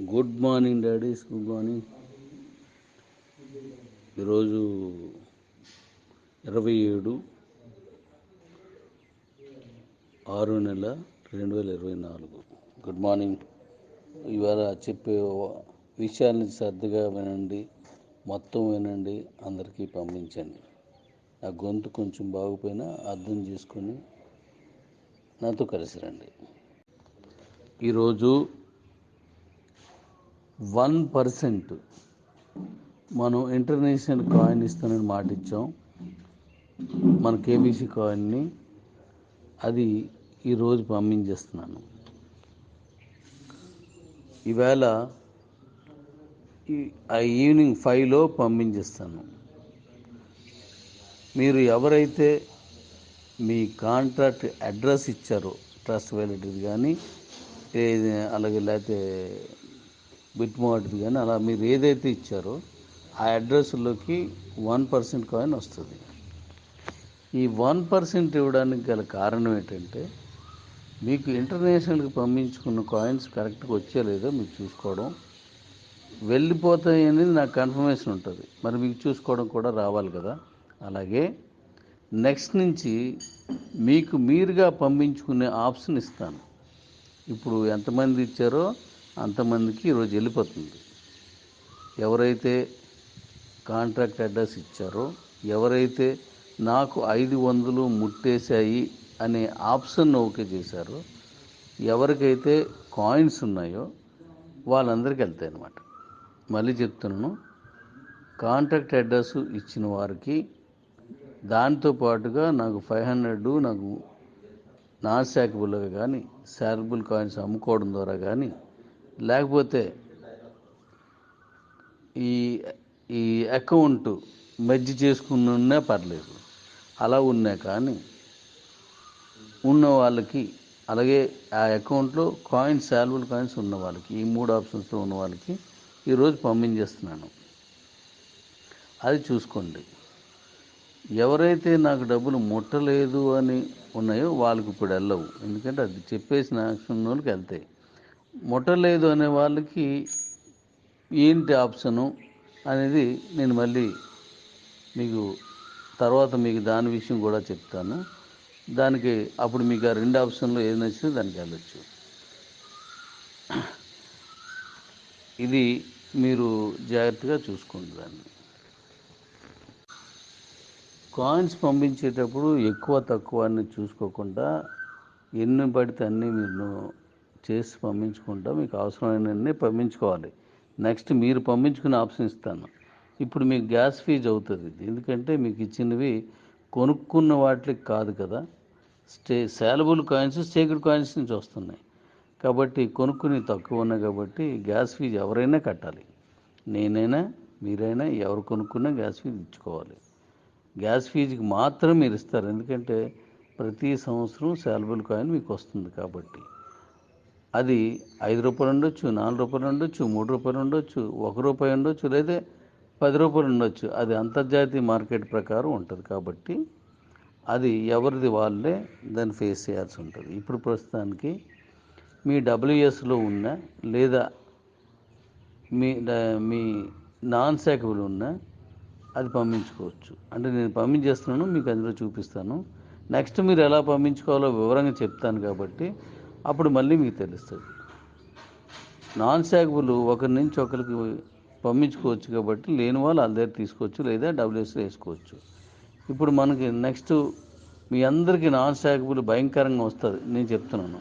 Good morning daddies. Good morning. ఈరోజు ఇరవై ఏడు ఆరు నెల రెండు వేల ఇరవై నాలుగు. Good morning. ఇవాళ చెప్పే విషయాన్ని శ్రద్ధగా వినండి. మొత్తం వినండి. అందరికీ పంపించండి. నా గొంతు కొంచెం బాగుపోయినా అర్థం చేసుకొని నాతో కలిసి రండి. ఈరోజు వన్ పర్సెంట్ మనం ఇంటర్నేషనల్ కాయిన్ ఇస్తానని మాట ఇచ్చాం. మన కేబీసీ కాయిన్ని అది ఈరోజు పంపించేస్తున్నాను. ఈవేళ ఆ ఈవినింగ్ ఫైవ్లో పంపించేస్తాను. మీరు ఎవరైతే మీ కాంట్రాక్ట్ అడ్రస్ ఇచ్చారో ట్రస్ట్ వ్యాలిటీది కానీ అలాగే లేకపోతే బిట్మార్ట్ది కానీ అలా మీరు ఏదైతే ఇచ్చారో ఆ అడ్రస్లోకి వన్ పర్సెంట్ కాయిన్ వస్తుంది. ఈ వన్ పర్సెంట్ ఇవ్వడానికి గల కారణం ఏంటంటే మీకు ఇంటర్నేషనల్కి పంపించుకున్న కాయిన్స్ కరెక్ట్గా వచ్చేలేదో మీకు చూసుకోవడం వెళ్ళిపోతాయి అనేది నాకు కన్ఫర్మేషన్ ఉంటుంది. మరి మీకు చూసుకోవడం కూడా రావాలి కదా. అలాగే నెక్స్ట్ నుంచి మీకు మీరుగా పంపించుకునే ఆప్షన్ ఇస్తాను. ఇప్పుడు ఎంతమంది ఇచ్చారో అంతమందికి ఈరోజు వెళ్ళిపోతుంది. ఎవరైతే కాంట్రాక్ట్ అడ్రస్ ఇచ్చారో ఎవరైతే నాకు ఐదు వందలు ముట్టేశాయి అనే ఆప్షన్ ఓకే చేశారో ఎవరికైతే కాయిన్స్ ఉన్నాయో వాళ్ళందరికీ వెళ్తాయి అన్నమాట. మళ్ళీ చెప్తున్నాను కాంట్రాక్ట్ అడ్రస్ ఇచ్చిన వారికి దాంతో పాటుగా నాకు ఫైవ్ హండ్రెడ్ నాకు నాన్ శాకబుల్గా కానీ శాకబుల్ కాయిన్స్ అమ్ముకోవడం ద్వారా కానీ లేకపోతే ఈ ఈ అకౌంట్ మెర్జ్ చేసుకున్నా పర్లేదు. అలా ఉన్నా కానీ ఉన్న వాళ్ళకి అలాగే ఆ అకౌంట్లో కాయిన్స్ శాలబుల్ కాయిన్స్ ఉన్న వాళ్ళకి ఈ మూడు ఆప్షన్స్లో ఉన్న వాళ్ళకి ఈరోజు పంపించేస్తున్నాను. అది చూసుకోండి. ఎవరైతే నాకు డబ్బులు ముట్టలేదు అని ఉన్నాయో వాళ్ళకి ఇప్పుడు వెళ్ళవు. ఎందుకంటే అది చెప్పేసిన యాక్షన్ వాళ్ళకి వెళ్తాయి ముట్టలేదు అనే వాళ్ళకి ఏంటి ఆప్షను అనేది నేను మళ్ళీ మీకు తర్వాత మీకు దాని విషయం కూడా చెప్తాను. దానికి అప్పుడు మీకు ఆ రెండు ఆప్షన్లో ఏది నచ్చితే దానికి వెళ్ళొచ్చు. ఇది మీరు జాగ్రత్తగా చూసుకోండి దాన్ని. కాయిన్స్ పంపించేటప్పుడు ఎక్కువ తక్కువ అని చూసుకోకుండా ఎన్ని పడితే అన్నీ మీరు చేసి పంపించుకుంటా. మీకు అవసరమైనన్ని పంపించుకోవాలి. నెక్స్ట్ మీరు పంపించుకునే ఆప్షన్ ఇస్తాను. ఇప్పుడు మీకు గ్యాస్ ఫీజు అవుతుంది. ఎందుకంటే మీకు ఇచ్చినవి కొనుక్కున్న వాటికి కాదు కదా. స్టే శాలబుల్ కాయిన్స్ స్టేక్డ్ కాయిన్స్ నుంచి వస్తున్నాయి. కాబట్టి కొనుక్కుని తక్కువ ఉన్నాయి కాబట్టి గ్యాస్ ఫీజు ఎవరైనా కట్టాలి. నేనైనా మీరైనా ఎవరు కొనుక్కున్నా గ్యాస్ ఫీజు ఇచ్చుకోవాలి. గ్యాస్ ఫీజుకి మాత్రం మీరు ఇస్తారు. ఎందుకంటే ప్రతి సంవత్సరం శాలబుల్ కాయిన్ మీకు వస్తుంది కాబట్టి. అది ఐదు రూపాయలు ఉండొచ్చు నాలుగు రూపాయలు ఉండొచ్చు మూడు రూపాయలు ఉండొచ్చు ఒక రూపాయి ఉండొచ్చు లేదా పది రూపాయలు ఉండొచ్చు. అది అంతర్జాతీయ మార్కెట్ ప్రకారం ఉంటుంది కాబట్టి అది ఎవరిది వాళ్ళే దాన్ని ఫేస్ చేయాల్సి ఉంటుంది. ఇప్పుడు ప్రస్తుతానికి మీ డబ్ల్యూఎస్లో ఉన్న లేదా మీ మీ నాన్ శాకబుల్ ఉన్న అది పంపించుకోవచ్చు. అంటే నేను పంపించేస్తున్నాను మీకు అందులో చూపిస్తాను. నెక్స్ట్ మీరు ఎలా పంపించుకోవాలో వివరంగా చెప్తాను కాబట్టి అప్పుడు మళ్ళీ మీకు తెలుస్తుంది. నాన్ శాకబుల్ ఒకరి నుంచి ఒకరికి పంపించుకోవచ్చు కాబట్టి లేని వాళ్ళు వాళ్ళ దగ్గర తీసుకోవచ్చు లేదా డబ్ల్యూఎస్లో వేసుకోవచ్చు. ఇప్పుడు మనకి నెక్స్ట్ మీ అందరికీ నాన్ శాకబుల్ భయంకరంగా వస్తుంది. నేను చెప్తున్నాను.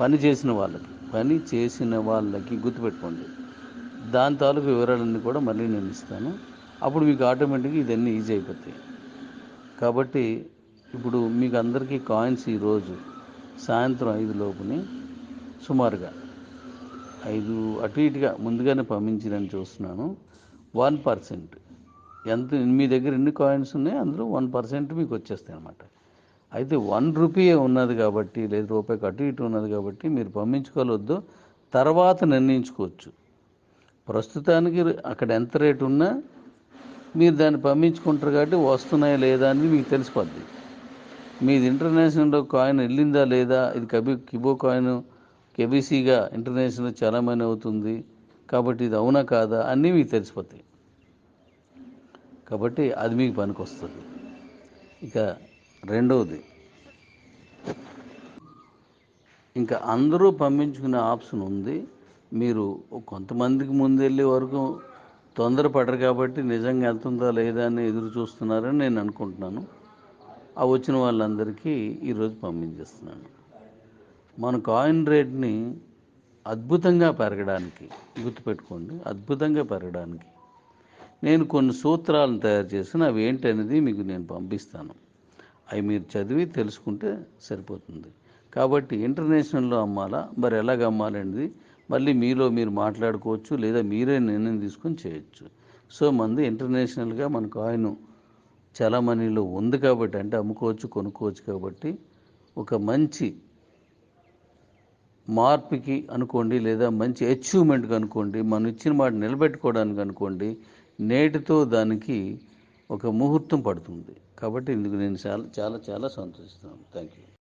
పని చేసిన వాళ్ళకి పని చేసిన వాళ్ళకి గుర్తుపెట్టుకోండి. దాని తాలూకు వివరాలన్నీ కూడా మళ్ళీ నేను ఇస్తాను. అప్పుడు మీకు ఆటోమేటిక్గా ఇదన్నీ ఈజీ అయిపోతాయి. కాబట్టి ఇప్పుడు మీకు అందరికీ కాయిన్స్ ఈరోజు సాయంత్రం ఐదు లోపుని సుమారుగా ఐదు అటు ఇటుగా ముందుగానే పంపించినని చూస్తున్నాను. One percent. ఎంత మీ దగ్గర ఎన్ని కాయిన్స్ ఉన్నాయో అందులో వన్ పర్సెంట్ మీకు వచ్చేస్తాయి అన్నమాట. అయితే వన్ రూపీయే ఉన్నది కాబట్టి లేదా రూపాయికి అటు ఇటు ఉన్నది కాబట్టి మీరు పంపించుకోవద్దు. తర్వాత నిర్ణయించుకోవచ్చు. ప్రస్తుతానికి అక్కడ ఎంత రేటు ఉన్నా మీరు దాన్ని పంపించుకుంటారు కాబట్టి వస్తున్నాయా లేదా అనేది మీకు తెలిసిపోద్ది. మీది ఇంటర్నేషనల్ కాయిన్ వెళ్ళిందా లేదా? ఇది కబి కిబో కాయిన్ కెబీసీగా ఇంటర్నేషనల్ చాలామంది అవుతుంది. కాబట్టి ఇది అవునా కాదా? అన్నీ మీకు తెలిసిపోతాయి. కాబట్టి అది మీకు పనికొస్తుంది. ఇక రెండవది. ఇంకా అందరూ పంపించుకునే ఆప్షన్ ఉంది. మీరు కొంతమందికి ముందు వెళ్ళే వరకు తొందరపడరు కాబట్టి నిజంగా వెళ్తుందా లేదా అని ఎదురు చూస్తున్నారని నేను అనుకుంటున్నాను. ఆ వచ్చిన వాళ్ళందరికీ ఈరోజు పంపించేస్తున్నాను. మన కాయిన్ రేట్ని అద్భుతంగా పెరగడానికి గుర్తుపెట్టుకోండి అద్భుతంగా పెరగడానికి నేను కొన్ని సూత్రాలను తయారు చేసిన అవి ఏంటనేది మీకు నేను పంపిస్తాను. అవి మీరు చదివి తెలుసుకుంటే సరిపోతుంది. కాబట్టి ఇంటర్నేషనల్లో అమ్మాలా మరి ఎలాగ అమ్మాలనేది మళ్ళీ మీలో మీరు మాట్లాడుకోవచ్చు లేదా మీరే నిర్ణయం తీసుకొని చేయొచ్చు. సో మంది ఇంటర్నేషనల్గా మన కాయిన్ చాలా మనీలో ఉంది కాబట్టి అంటే అమ్ముకోవచ్చు కొనుక్కోవచ్చు కాబట్టి ఒక మంచి మార్పుకి అనుకోండి లేదా మంచి అచీవ్మెంట్కి అనుకోండి మనం ఇచ్చిన మాట నిలబెట్టుకోవడానికి అనుకోండి నేటితో దానికి ఒక ముహూర్తం పడుతుంది. కాబట్టి ఇందుకు నేను చాలా చాలా చాలా సంతోషిస్తున్నాను. Thank you